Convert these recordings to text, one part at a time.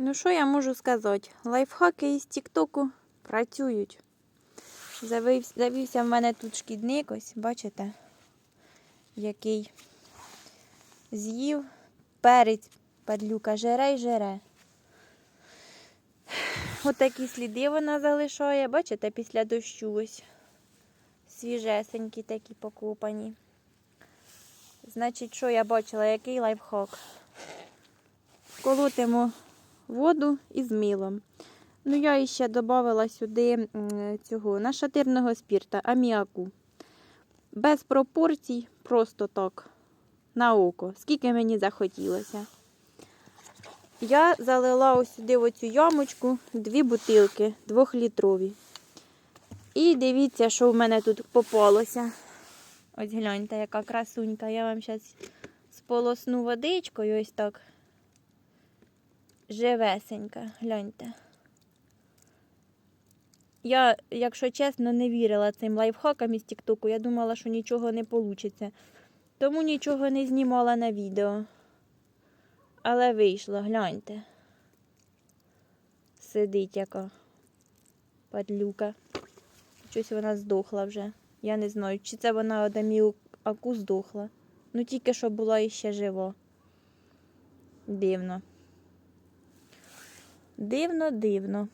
Ну, що я можу сказати? Лайфхаки із Тіктоку працюють. Завився, завівся в мене тут шкідник, ось, бачите, який з'їв перець, падлюка, жере й жере. Ось такі сліди вона залишає, бачите, після дощу ось. Свіжесенькі такі покопані. Значить, що я бачила, який лайфхак? Колотимо воду із милом. Ну, я іще додала сюди цього нашатирного спірта, аміаку. Без пропорцій, просто так, на око, скільки мені захотілося. Я залила ось сюди оцю ямочку дві бутилки двохлітрові. І дивіться, що в мене тут попалося. Ось гляньте, яка красунька. Я вам зараз сполосну водичкою ось так. Живесенька, гляньте. Я, якщо чесно, не вірила цим лайфхакам із Тіктоку. Я думала, що нічого не вийде. Тому нічого не знімала на відео. Але вийшло, гляньте. Сидить яка падлюка. Щось вона здохла вже. Я не знаю, чи це вона адамію аку здохла. Ну тільки що була іще жива. Дивно. Дивно, дивно.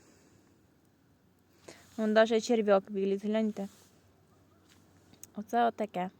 Вон навіть черв'як виліз, гляньте. Оце отаке.